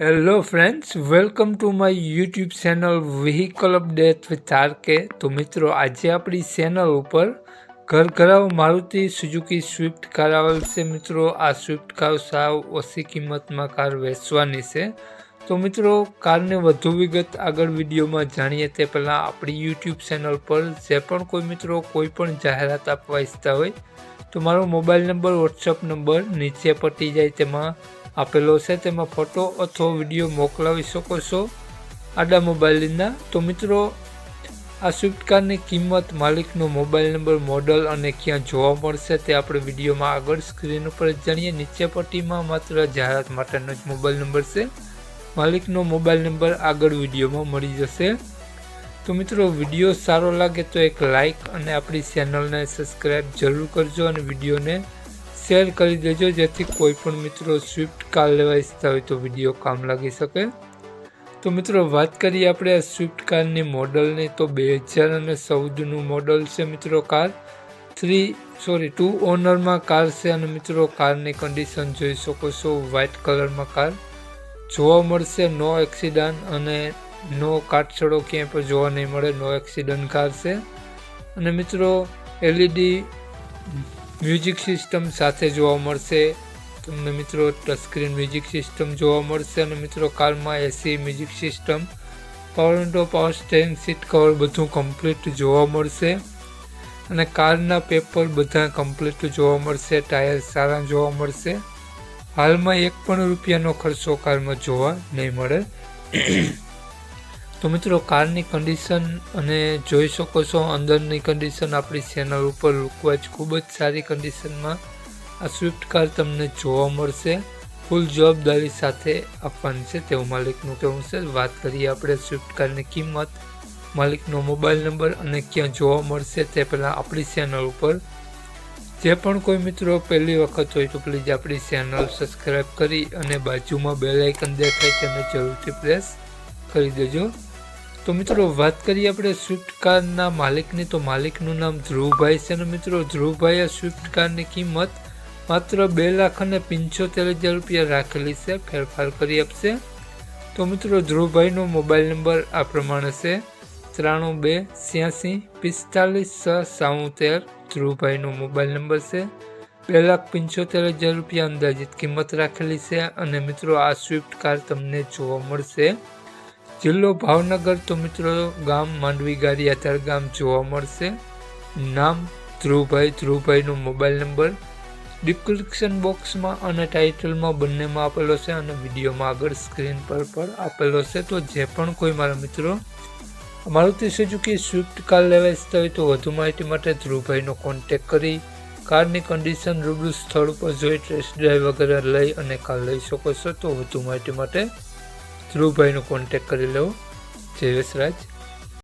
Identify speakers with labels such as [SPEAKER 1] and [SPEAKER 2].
[SPEAKER 1] Hello friends welcome to my YouTube channel vehicle update with RK તો મિત્રો આજે આપણી ચેનલ ઉપર ઘર ઘરાવ મારુતિ સુઝુકી સ્વિફ્ટ કાર આવેલ છે મિત્રો આ સ્વિફ્ટ કાર સાવ ઓછી કિંમતમાં કાર વેચવાની છે તો મિત્રો કારને વધુ વિગત આગળ વિડીયોમાં જાણીએ તે પહેલાં આપણી યુટ્યુબ ચેનલ પર જે પણ કોઈ મિત્રો કોઈ પણ જાહેરાત આપવા ઈચ્છતા હોય તો મારો મોબાઈલ નંબર વોટ્સઅપ નંબર નીચે પટી જાય તેમાં આપેલો છે, તેમાં ફોટો અથવા વીડિયો મોકલાવી શકો છો. આડા મોબાઈલના તો મિત્રો, આ સ્વિફ્ટ કારની કિંમત, માલિકનો મોબાઈલ નંબર, મોડલ અને ક્યાં જોવા મળશે તે આપણે વિડીયોમાં આગળ સ્ક્રીન ઉપર જાણીએ. નીચે પટ્ટીમાં માત્ર જાહેરાત માટેનો જ મોબાઈલ નંબર છે. માલિકનો મોબાઈલ નંબર આગળ વિડીયોમાં મળી જશે. તો મિત્રો, વીડિયો સારો લાગે તો એક લાઇક અને આપણી ચેનલને સબસ્ક્રાઈબ જરૂર કરજો અને વિડીયોને શેર કરી દેજો, જેથી કોઈ પણ મિત્રો સ્વિફ્ટ કાર લેવા ઈચ્છતા હોય તો વીડિયો કામ લાગી શકે. તો મિત્રો, વાત કરીએ આપણે આ સ્વિફ્ટ કારની મોડલની તો બે હજાર અને ચૌદનું મોડલ છે મિત્રો કાર થ્રી સોરી ટુ ઓનરમાં કાર છે અને મિત્રો કારની કન્ડિશન જોઈ શકો છો વ્હાઇટ કલરમાં કાર જોવા મળશે નો એક્સિડન્ટ અને નો કાટછડો ક્યાંય પણ જોવા નહીં મળે નો એક્સિડન્ટ કાર છે. અને મિત્રો એલઈડી મ્યુઝિક સિસ્ટમ સાથે જોવા મળશે. તમને મિત્રો ટચસ્ક્રીન મ્યુઝિક સિસ્ટમ જોવા મળશે અને મિત્રો કારમાં AC music system power window power steering seat cover બધું કમ્પ્લીટ જોવા મળશે. અને કારના પેપર બધા કમ્પ્લીટ જોવા મળશે ટાયર સારા જોવા મળશે. હાલમાં એક પણ રૂપિયાનો ખર્ચો કારમાં જોવા નહીં મળે. તો મિત્રો, કારની કન્ડિશન અને જોઈ શકો છો, અંદરની કન્ડિશન આપણી ચેનલ ઉપર લુકવાઇઝ ખૂબ જ સારી કન્ડિશનમાં આ સ્વિફ્ટ કાર તમને જોવા મળશે. ફૂલ જવાબદારી સાથે આપવાની છે તેવું માલિકનું કહેવું છે. વાત કરીએ આપણે સ્વિફ્ટ કારની કિંમત, માલિકનો મોબાઈલ નંબર અને ક્યાં જોવા મળશે તે પહેલાં આપણી ચેનલ ઉપર. જે પણ કોઈ મિત્રો પહેલી વખત હોય તો પ્લીઝ આપણી ચેનલ સબસ્ક્રાઈબ કરી અને બાજુમાં બેલ આઇકન દેખાય તેને જરૂરથી પ્રેસ કરી દેજો. તો મિત્રો, વાત કરીએ આપણે સ્વિફ્ટ કારના માલિકની. તો માલિકનું નામ ધ્રુવભાઈ છે અને મિત્રો, ધ્રુવભાઈએ સ્વિફ્ટ કારની કિંમત માત્ર બે લાખ અને પંચોતેર હજાર રૂપિયા રાખેલી છે. ફેરફાર કરી આપશે. તો મિત્રો, ધ્રુવભાઈનો મોબાઈલ નંબર આ પ્રમાણે છે. ત્રાણું બે છ્યાસી પિસ્તાલીસ છ સાઉતેર. ધ્રુવભાઈનો મોબાઈલ નંબર છે. બે લાખ પંચોતેર હજાર રૂપિયા અંદાજિત કિંમત રાખેલી છે. અને મિત્રો, આ સ્વિફ્ટ કાર તમને જોવા મળશે. જિલ્લો ભાવનગર તો મિત્રો ગામ માંડવી ગારિયાધાર ગામ જોવા મળશે. નામ ધ્રુવભાઈ. ધ્રુવભાઈનો મોબાઈલ નંબર ડિસ્ક્રિપ્શન બોક્સમાં અને ટાઇટલમાં બંનેમાં આપેલો છે અને વિડીયોમાં આગળ સ્ક્રીન પર પણ આપેલો છે. તો જે પણ કોઈ મારા મિત્રો મારુતિ સુઝુકી સ્વિફ્ટ કાર લેવા હોય તો વધુ માહિતી માટે ધ્રુવભાઈનો કોન્ટેક કરી કારની કન્ડિશન રૂબરૂ સ્થળ પર જોઈ ટેસ્ટ ડ્રાઈવ વગેરે લઈ અને કાર લઈ શકો છો. તો વધુ માહિતી માટે ધ્રુવભાઈનો કોન્ટેક કરી લેવો જય રાજ